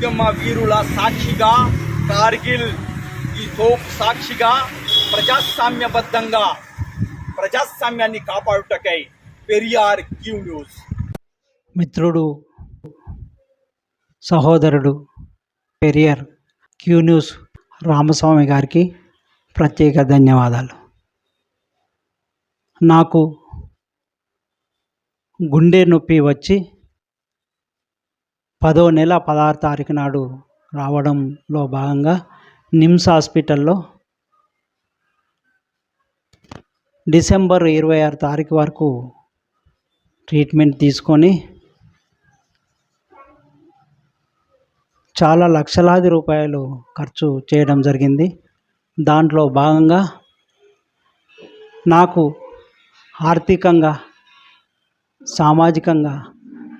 ఉద్యమ వీరుల సాక్షిగా కార్గిల్ ఈ తోపు సాక్షిగా ప్రజాస్వామ్యబద్ధంగా ప్రజాస్వామ్యాన్ని కాపాడుటకై పెరియార్ క్యూ న్యూస్. మిత్రుడు సహోదరుడు పెరియార్ క్యూ న్యూస్ రామస్వామి గారికి ప్రత్యేక ధన్యవాదాలు. నాకు గుండె నొప్పి వచ్చి పదో నెల పదహారు తారీఖు నాడు రావడంలో భాగంగా నిమ్స్ హాస్పిటల్లో డిసెంబర్ ఇరవై ఆరు తారీఖు వరకు ట్రీట్మెంట్ తీసుకొని చాలా లక్షలాది రూపాయలు ఖర్చు చేయడం జరిగింది. దాంట్లో భాగంగా నాకు ఆర్థికంగా సామాజికంగా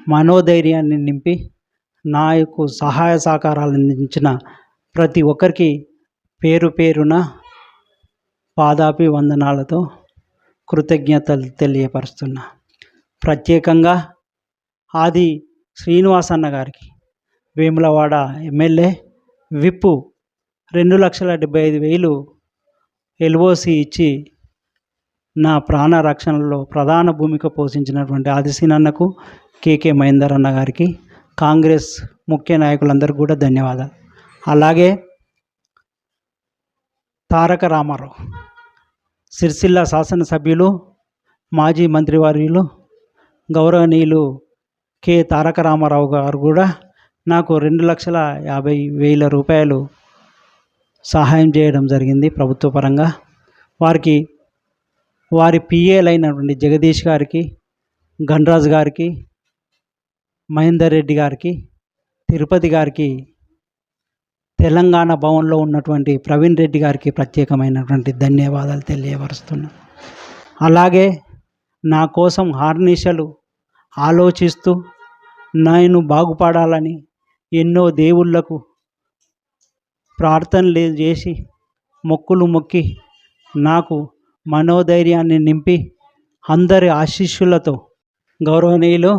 మనోధైర్యాన్ని నింపి నాకు సహాయ సహకారాలు అందించిన ప్రతి ఒక్కరికి పేరు పేరున పాదాపి వందనాలతో కృతజ్ఞతలు తెలియపరుస్తున్నా. ప్రత్యేకంగా ఆది శ్రీనివాసన్న గారికి వేములవాడ ఎమ్మెల్యే విప్పు రెండు లక్షల డెబ్బై ఐదు వేలు ఎల్ఓసి ఇచ్చి నా ప్రాణ రక్షణలో ప్రధాన భూమిక పోషించినటువంటి ఆదిశీనన్నకు కేకే మహేందర్ అన్న గారికి కాంగ్రెస్ ముఖ్య నాయకులందరికీ కూడా ధన్యవాదాలు. అలాగే తారక రామారావు సిరిసిల్ల శాసనసభ్యులు మాజీ మంత్రివర్యులు గౌరవనీయులు కె. తారక రామారావు గారు కూడా నాకు రెండు లక్షల యాభై వేల రూపాయలు సహాయం చేయడం జరిగింది ప్రభుత్వ పరంగా. వారికి వారి పిఏలైనటువంటి జగదీష్ గారికి గణరాజ్ గారికి మహేందర్ రెడ్డి గారికి తిరుపతి గారికి తెలంగాణ భవన్లో ఉన్నటువంటి ప్రవీణ్ రెడ్డి గారికి ప్రత్యేకమైనటువంటి ధన్యవాదాలు తెలియపరుస్తున్నాను అలాగే నా కోసం హార్నిషలు ఆలోచిస్తూ నేను బాగుపడాలని ఎన్నో దేవుళ్ళకు ప్రార్థనలు చేసి మొక్కులు మొక్కి నాకు మనోధైర్యాన్ని నింపి అందరి ఆశీస్సులతో గౌరవనీయులు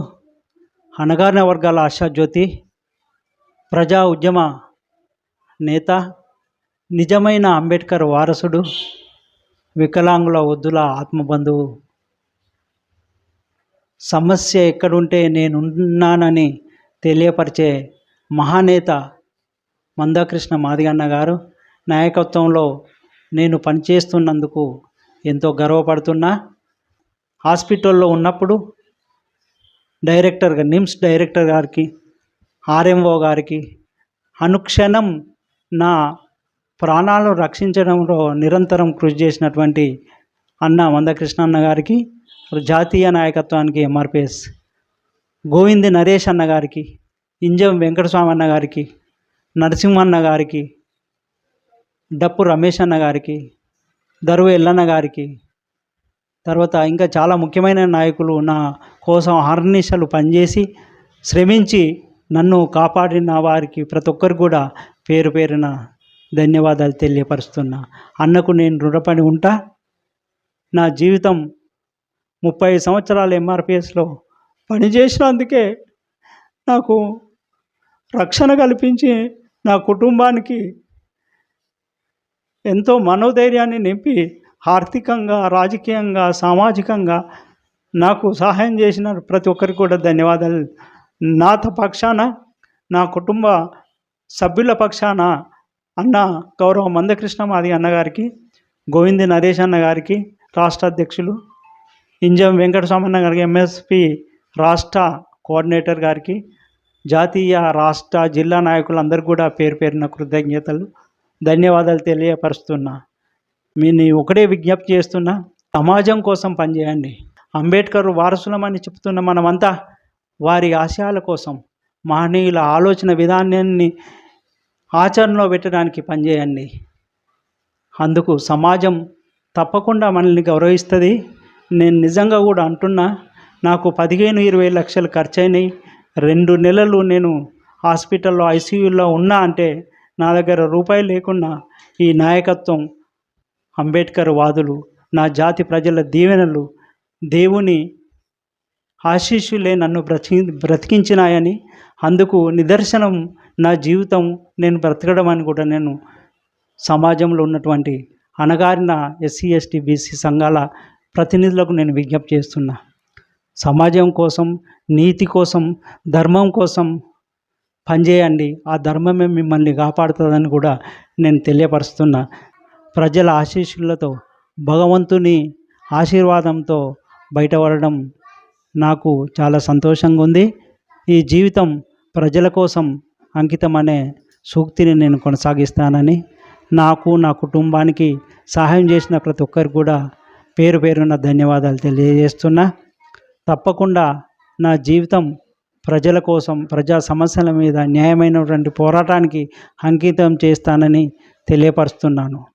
అణగారిన వర్గాల ఆశాజ్యోతి ప్రజా ఉద్యమ నేత నిజమైన అంబేద్కర్ వారసుడు వికలాంగుల వద్దుల ఆత్మబంధువు. సమస్య ఎక్కడుంటే నేనున్నానని తెలియపరిచే మహానేత మందాకృష్ణ మాదిగన్న గారు నాయకత్వంలో నేను పనిచేస్తున్నందుకు ఎంతో గర్వపడుతున్నా. హాస్పిటల్లో ఉన్నప్పుడు డైరెక్టర్గా నిమ్స్ డైరెక్టర్ గారికి ఆర్ఎంఓ గారికి అనుక్షణం నా ప్రాణాలను రక్షించడంలో నిరంతరం కృషి చేసినటువంటి అన్న మందకృష్ణ అన్న గారికి జాతీయ నాయకత్వానికి ఎంఆర్పిఎస్ గోవింది నరేష్ అన్న గారికి ఇంజం వెంకటస్వామి అన్న గారికి నరసింహన్న గారికి డప్పు రమేష్ అన్న గారికి దరువు ఎల్లన్న గారికి తర్వాత ఇంకా చాలా ముఖ్యమైన నాయకులు నా కోసం హర్నిశలు పనిచేసి శ్రమించి నన్ను కాపాడిన వారికి ప్రతి ఒక్కరు కూడా పేరు పేరున ధన్యవాదాలు తెలియపరుస్తున్నా. అన్నకు నేను రుణపడి ఉంటా. నా జీవితం ముప్పై సంవత్సరాలు ఎంఆర్పిఎస్లో పనిచేసినందుకే నాకు రక్షణ కల్పించి నా కుటుంబానికి ఎంతో మనోధైర్యాన్ని నింపి ఆర్థికంగా రాజకీయంగా సామాజికంగా నాకు సహాయం చేసిన ప్రతి ఒక్కరికి కూడా ధన్యవాదాలు. నాత పక్షాన నా కుటుంబ సభ్యుల పక్షాన అన్న గౌరవ మందకృష్ణ మాది అన్నగారికి గోవింద నరేష్ అన్న గారికి రాష్ట్ర అధ్యక్షులు ఇంజం వెంకటస్వామన్న గారికి ఎంఎస్పి రాష్ట్ర కోఆర్డినేటర్ గారికి జాతీయ రాష్ట్ర జిల్లా నాయకులందరూ కూడా పేరు పేరున కృతజ్ఞతలు ధన్యవాదాలు తెలియపరుస్తున్నా. మీ ఒకటే విజ్ఞప్తి చేస్తున్నా సమాజం కోసం పనిచేయండి. అంబేద్కర్ వారసులమని చెప్తున్న మనమంతా వారి ఆశయాల కోసం మహనీయుల ఆలోచన విధానాన్ని ఆచరణలో పెట్టడానికి పనిచేయండి. అందుకు సమాజం తప్పకుండా మనల్ని గౌరవిస్తుంది. నేను నిజంగా కూడా అంటున్నా నాకు పదిహేను ఇరవై లక్షలు ఖర్చైనాయి రెండు నెలలు నేను హాస్పిటల్లో ఐసీయూలో ఉన్నా అంటే నా దగ్గర రూపాయి లేకుండా ఈ నాయకత్వం అంబేద్కర్ వాదులు నా జాతి ప్రజల దీవెనలు దేవుని ఆశీస్సులే నన్ను బ్రతికి బ్రతికించినాయని అందుకు నిదర్శనం నా జీవితం నేను బ్రతకడం అని కూడా నేను సమాజంలో ఉన్నటువంటి అణగారిన ఎస్సీ ఎస్టీ బీసీ సంఘాల ప్రతినిధులకు నేను విజ్ఞప్తి చేస్తున్నా. సమాజం కోసం నీతి కోసం ధర్మం కోసం పనిచేయండి ఆ ధర్మమే మిమ్మల్ని కాపాడుతుందని కూడా నేను తెలియపరుస్తున్నా. ప్రజల ఆశీస్సులతో భగవంతుని ఆశీర్వాదంతో బయటపడడం నాకు చాలా సంతోషంగా ఉంది. ఈ జీవితం ప్రజల కోసం అంకితం అనే సూక్తిని నేను కొనసాగిస్తానని నాకు నా కుటుంబానికి సహాయం చేసిన ప్రతి ఒక్కరికి కూడా పేరు పేరున ధన్యవాదాలు తెలియజేస్తున్నా. తప్పకుండా నా జీవితం ప్రజల కోసం ప్రజా సమస్యల మీద న్యాయమైనటువంటి పోరాటానికి అంకితం చేస్తానని తెలియపరుస్తున్నాను.